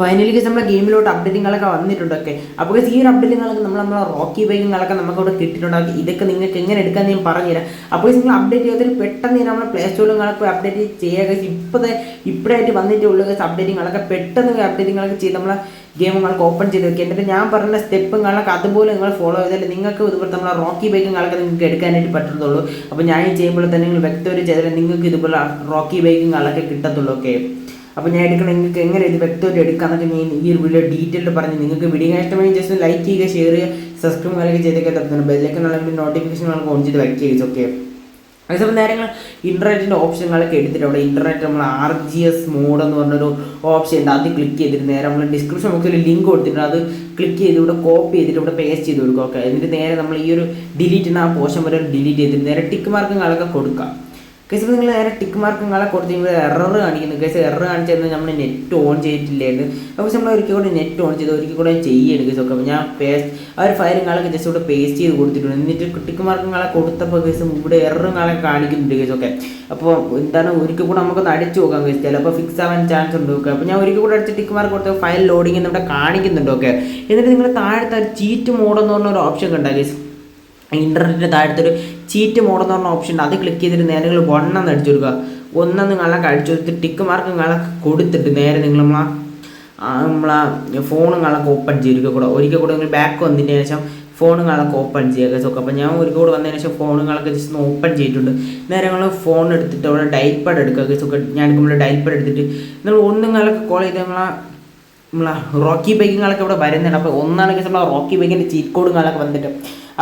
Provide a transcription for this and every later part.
Finally guess നമ്മുടെ ഗെയിമിലോട്ട് അപ്ഡേറ്റിങ്ങളൊക്കെ വന്നിട്ടുണ്ടൊക്കെ. അപ്പോൾ ഈ ഒരു അപ്ഡേറ്റിങ്ങളൊക്കെ നമ്മൾ നമ്മളെ റോക്കി ബൈക്കുകളൊക്കെ നമുക്ക് അവിടെ കിട്ടിയിട്ടുണ്ടാകും ഇതൊക്കെ നിങ്ങൾക്ക് എങ്ങനെ എടുക്കാൻ ഞാൻ പറഞ്ഞുതരാം. അപ്പോൾ നിങ്ങൾ അപ്ഡേറ്റ് ചെയ്തിട്ട് പെട്ടെന്ന് തന്നെ നമ്മളെ പ്ലേ സ്റ്റോറുകളൊക്കെ അപ്ഡേറ്റ് ചെയ്യുക ഇപ്പോഴത്തെ ഇപ്പോഴായിട്ട് വന്നിട്ടേ ഉള്ളൂ അപ്ഡേറ്റിങ്ങളൊക്കെ പെട്ടെന്ന് അപ്ഡേറ്റിങ്ങളൊക്കെ ചെയ്ത് നമ്മളെ ഗെയിമുകളൊക്കെ ഓപ്പൺ ചെയ്ത് വെക്കുക. എന്നിട്ട് ഞാൻ പറഞ്ഞ സ്റ്റെപ്പുകളൊക്കെ അതുപോലെ നിങ്ങൾ ഫോളോ ചെയ്താൽ നിങ്ങൾക്ക് ഇതുപോലെ നമ്മളെ റോക്കി ബൈക്കുകളൊക്കെ നിങ്ങൾക്ക് എടുക്കാനായിട്ട് പറ്റത്തുള്ളൂ. അപ്പോൾ ഞാൻ ചെയ്യുമ്പോൾ തന്നെ നിങ്ങൾ വ്യക്തമായിട്ട് ചെയ്താൽ നിങ്ങൾക്ക് ഇതുപോലെ റോക്കി ബൈക്കുകളൊക്കെ കിട്ടത്തുള്ളൂ ഓക്കെ അപ്പോൾ ഞാൻ എടുക്കണം നിങ്ങൾക്ക് എങ്ങനെ ഇത് വ്യക്തമായിട്ട് എടുക്കാമെന്നൊക്കെ ഞാൻ ഈ ഒരു വീഡിയോ ഡീറ്റെയിൽ പറഞ്ഞു. നിങ്ങൾക്ക് വീഡിയോ ഇഷ്ടമായി ജസ്റ്റ് ലൈക്ക് ചെയ്യുക ഷെയർ ചെയ്യുക സബ്സ്ക്രൈബ് അല്ലെങ്കിൽ ചെയ്തൊക്കെ തരുന്നുണ്ട് ബെല്ലൊക്കെ നോട്ടിഫിക്കേഷൻ നമുക്ക് ഓൺ ചെയ്ത് വയ്ക്കുക ഓക്കെ അതേസമയം നേരങ്ങൾ ഇന്റർനെറ്റിന്റെ ഓപ്ഷനുകളൊക്കെ എടുത്തിട്ട് അവിടെ ഇന്റർനെറ്റ് നമ്മൾ ആർ ജി എസ് മോഡ് എന്ന് പറഞ്ഞൊരു ഓപ്ഷൻ ഉണ്ട്. അത് ക്ലിക്ക് ചെയ്തിട്ട് നേരെ നമ്മൾ ഡിസ്ക്രിപ്ഷൻ ബോക്സിൽ ലിങ്ക് കൊടുത്തിട്ടുണ്ട് അത് ക്ലിക്ക് ചെയ്ത് ഇവിടെ കോപ്പി ചെയ്തിട്ട് ഇവിടെ പേസ്റ്റ് ചെയ്ത് കൊടുക്കുക ഓക്കെ എന്നിട്ട് നേരെ നമ്മൾ ഈ ഒരു ഡിലീറ്റ് ആ പോർഷൻ വരെ ഡിലീറ്റ് ചെയ്തിട്ട് നേരെ ടിക്ക് മാർക്കുകളൊക്കെ കൊടുക്കുക. കേസ് നിങ്ങൾ നേരെ ടിക്ക് മാർക്കുകളെ കൊടുത്ത് കഴിയുമ്പോൾ എറർ കാണിക്കുന്നു. കേസ് എറർ കാണിച്ചിരുന്നു നമ്മൾ നെറ്റ് ഓൺ ചെയ്തിട്ടില്ലായിരുന്നു. അപ്പോൾ നമ്മൾ ഒരിക്കൽ കൂടെ നെറ്റ് ഓൺ ചെയ്ത് ഒരിക്കൽ കൂടെ ചെയ്യാണ് കേസ് ഒക്കെ ഞാൻ പേസ്റ്റ് ആ ഒരു ഫയലുകളൊക്കെ ജസ്റ്റ് ഇവിടെ പേസ്റ്റ് ചെയ്ത് കൊടുത്തിട്ടുണ്ട്. എന്നിട്ട് ടിക്ക് മാർക്ക് നിങ്ങളെ കൊടുത്തപ്പോൾ കേസ് ഇവിടെ എറർ നിങ്ങളെ കാണിക്കുന്നുണ്ട് കേസ് ഒക്കെ. അപ്പോൾ എന്താണ് ഒരിക്കൽ കൂടെ നമുക്കൊന്ന് അടിച്ചു നോക്കാം കേസ് ചിലപ്പോൾ ഫിക്സ് ആവാൻ ചാൻസ് ഉണ്ട് ഓക്കെ അപ്പോൾ ഞാൻ ഒരിക്കൽ കൂടെ അടിച്ച് ടിക്ക് മാർക്ക് കൊടുത്ത ഫയൽ ലോഡിങ് ഇവിടെ കാണിക്കുന്നുണ്ട് ഓക്കെ എന്നിട്ട് നിങ്ങൾ താഴത്തെ ചീറ്റ് മോഡ് പറഞ്ഞ ഒരു ഓപ്ഷൻ കണ്ടാ കേസ് ഇന്റർനെറ്റിന്റെ താഴത്തെ ഒരു ചീറ്റ് മോഡ് എന്ന് പറഞ്ഞ ഓപ്ഷൻ ഉണ്ട്. അത് ക്ലിക്ക് ചെയ്തിട്ട് നേരെ നിങ്ങൾ വണ്ണെന്ന് അടിച്ചു കൊടുക്കുക. ഒന്നെന്ന് നിങ്ങളൊക്കെ അടിച്ചു കൊടുത്തിട്ട് ടിക്ക് മാർക്ക് നിങ്ങളൊക്കെ കൊടുത്തിട്ട് നേരെ നിങ്ങൾ നമ്മളെ നമ്മളെ നിങ്ങളൊക്കെ ഓപ്പൺ ചെയ്തിരിക്കുക കൂടെ. ഒരിക്കൽ കൂടെ നിങ്ങൾ ബാക്ക് വന്നതിന് ശേഷം ഫോണുകളൊക്കെ ഓപ്പൺ ചെയ്യുക സോ അപ്പോൾ ഞാൻ ഒരിക്കൽ കൂടെ വന്നതിന് ശേഷം ഫോണുകളൊക്കെ ജസ്റ്റ് ഒന്ന് ഓപ്പൺ ചെയ്തിട്ടുണ്ട്. നേരെ നിങ്ങൾ ഫോൺ എടുത്തിട്ട് അവിടെ ഡൈപ്പാഡ് എടുക്കുക. സോ ഞാൻ എടുക്കുമ്പോൾ ഡൈപ്പാഡ് എടുത്തിട്ട് നിങ്ങൾ ഒന്നുങ്ങളൊക്കെ കോൾ ചെയ്ത് നിങ്ങളെ നമ്മളെ റോക്കി ബൈക്കുകളൊക്കെ ഇവിടെ വരുന്നുണ്ട്. അപ്പോൾ ഒന്നാണെങ്കിൽ നമ്മളെ റോക്കി ബൈക്കിന്റെ ചീറ്റ് കോഡുകളൊക്കെ വന്നിട്ട്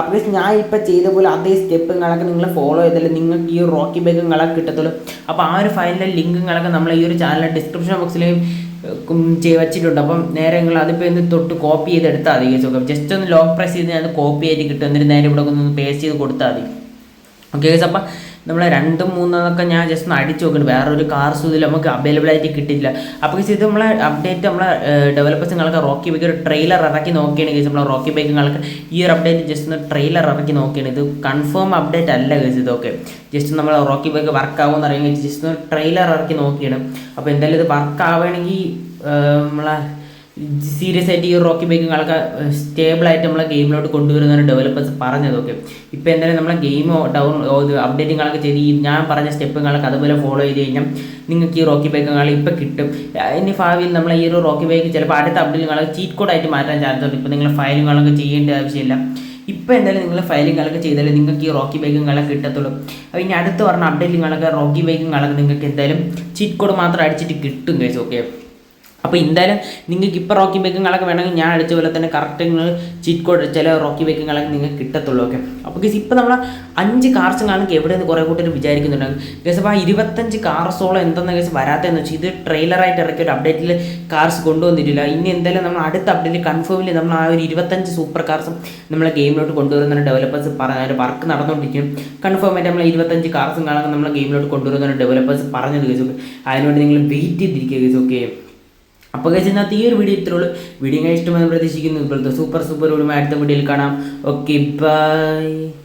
അപ്പോൾ ഞാൻ ഇപ്പോൾ ചെയ്ത പോലെ അതേ സ്റ്റെപ്പുകളൊക്കെ നിങ്ങൾ ഫോളോ ചെയ്താൽ നിങ്ങൾക്ക് ഈ റോക്കി ബൈക്കുകളൊക്കെ കിട്ടത്തുള്ളൂ. അപ്പോൾ ആ ഒരു ഫയലിലെ ലിങ്കുകളൊക്കെ നമ്മൾ ഈ ഒരു ചാനലിൽ ഡിസ്ക്രിപ്ഷൻ ബോക്സിൽ വെച്ചിട്ടുണ്ട്. അപ്പം നേരെ നിങ്ങൾ അതിപ്പോൾ എന്ത് തൊട്ട് കോപ്പി ചെയ്ത് എടുത്താൽ മതി സുഖം ജസ്റ്റ് ഒന്ന് ലോക്ക് പ്രസ് ചെയ്ത് ഞാൻ കോപ്പി ആയിട്ട് കിട്ടും. എന്നിട്ട് നേരെ ഇവിടെ ഒന്ന് പേസ്റ്റ് ചെയ്ത് കൊടുത്താൽ മതി. ഓക്കെ ഗേസ് അപ്പം നമ്മൾ രണ്ടും മൂന്നൊക്കെ ഞാൻ ജസ്റ്റ് ഒന്ന് അടിച്ച് നോക്കുന്നുണ്ട് വേറൊരു കാർ ഇതിൽ നമുക്ക് അവൈലബിൾ ആയിട്ട് കിട്ടിയില്ല അപ്പോൾ ഇത് നമ്മളെ അപ്ഡേറ്റ് നമ്മളെ ഡെവലപ്പേഴ്സ് റോക്കി ബൈക്ക് ഒരു ട്രെയിലർ ഇറക്കി നോക്കിയാണ് ഗൈസ് നമ്മളെ റോക്കി ബൈക്ക് നിങ്ങൾക്ക് ഈ ഒരു അപ്ഡേറ്റ് ജസ്റ്റ് ഒന്ന് ട്രെയിലർ ഇറക്കി നോക്കിയാണ്. ഇത് കൺഫേം അപ്ഡേറ്റ് അല്ല കഴിച്ചത് ഇതൊക്കെ. ജസ്റ്റ് നമ്മൾ റോക്കി ബൈക്ക് വർക്ക് ആവുമെന്ന് അറിയാമെങ്കിൽ ജസ്റ്റ് ഒന്ന് ട്രെയിലർ ഇറക്കി നോക്കിയാണ്. അപ്പോൾ എന്തായാലും ഇത് വർക്ക് ആവുകയാണെങ്കിൽ നമ്മളെ സീരിയസ് ആയിട്ട് ഈ റോക്കി ബൈക്കുകളൊക്കെ സ്റ്റേബിളായിട്ട് നമ്മളെ ഗെയിമിലോട്ട് കൊണ്ടുവരുന്നതാണ് ഡെവലപ്പേഴ്സ് പറഞ്ഞതൊക്കെ. ഇപ്പോൾ എന്തായാലും നമ്മളെ ഗെയിം ഡൗൺ അപ്ഡേറ്റിങ്ങളൊക്കെ ചെയ്ത് ഈ ഞാൻ പറഞ്ഞ സ്റ്റെപ്പുകളൊക്കെ അതുപോലെ ഫോളോ ചെയ്ത് കഴിഞ്ഞാൽ നിങ്ങൾക്ക് ഈ റോക്കി ബൈക്കുകൾ ഇപ്പോൾ കിട്ടും. ഇനി ഭാവിയിൽ നമ്മൾ ഈ ഒരു റോക്കി ബൈക്ക് ചിലപ്പോൾ അടുത്ത അപ്ഡേറ്റുകളൊക്കെ ചീറ്റ് കോഡായിട്ട് മാറ്റാൻ ചാൻസ് ഉണ്ട്. ഇപ്പോൾ നിങ്ങൾ ഫയലുകളൊക്കെ ചെയ്യേണ്ട ആവശ്യമില്ല. ഇപ്പോൾ എന്തായാലും നിങ്ങൾ ഫയലുകളൊക്കെ ചെയ്താലേ നിങ്ങൾക്ക് ഈ റോക്കി ബൈക്കുകളൊക്കെ കിട്ടത്തുള്ളൂ. അപ്പോൾ ഇനി അടുത്ത് പറഞ്ഞ അപ്ഡേറ്റുകളൊക്കെ റോക്കി ബൈക്കുകളൊക്കെ നിങ്ങൾക്ക് എന്തായാലും ചീറ്റ് കോഡ് മാത്രം അടിച്ചിട്ട് കിട്ടും കേസ് ഓക്കെ അപ്പോൾ എന്തായാലും നിങ്ങൾക്ക് ഇപ്പോൾ റോക്കി ബേക്കിങ്ങളൊക്കെ വേണമെങ്കിൽ ഞാൻ അടിച്ച പോലെ തന്നെ കറക്റ്റ് നിങ്ങൾ ചീറ്റ് കോഡ് ചില റോക്കി ബേക്കിങ്ങളൊക്കെ നിങ്ങൾക്ക് കിട്ടത്തുള്ളൂ ഓക്കെ അപ്പോൾ ഗസ് ഇപ്പോൾ നമ്മൾ അഞ്ച് കാർസും കാണുമ്പോൾ എവിടെ നിന്ന് കുറേ കൂട്ടർ വിചാരിക്കുന്നുണ്ട് ഗസ് അപ്പോൾ ആ ഇരുപത്തഞ്ച് കാർസോളം എന്തെന്ന് ഗസ് വരാത്തതെന്ന് വെച്ചാൽ ഇത് ട്രെയിലറായിട്ട് ഇറക്കിയ ഒരു അപ്ഡേറ്റിൽ കാർസ് കൊണ്ടുവന്നിട്ടില്ല. ഇനി എന്തായാലും നമ്മൾ അടുത്ത അപ്ഡേറ്റ് കൺഫേമിൽ നമ്മൾ ആ ഒരു ഇരുപത്തഞ്ച് സൂപ്പർ കാർസും നമ്മളെ ഗെയിമിലോട്ട് കൊണ്ടുവരുന്ന ഡെവലപ്പേഴ്സ് പറഞ്ഞ വർക്ക് നടന്നുകൊണ്ടിരിക്കും കൺഫേം ആയിട്ട് നമ്മൾ ഇരുപത്തഞ്ച് കാർസും കാണുമ്പോൾ നമ്മളെ ഗെയിമിലോട്ട് കൊണ്ടുവരുന്ന ഡെവലപ്പേഴ്സ് പറഞ്ഞത് ഗസ് അതിനുവേണ്ടി നിങ്ങൾ വെയിറ്റ് ചെയ്തിരിക്കുക ഗസ് ഓക്കെ അപ്പോൾ കഴിച്ച് ഇതിനകത്ത് ഈ ഒരു വീഡിയോ ഇത്രയുള്ളൂ വീഡിയോ ഇഷ്ടമെന്ന് പ്രതീക്ഷിക്കുന്നു. ഇപ്പോഴത്തെ സൂപ്പർ സൂപ്പർ ഒരു അടുത്ത വീഡിയോയിൽ കാണാം. Okay bye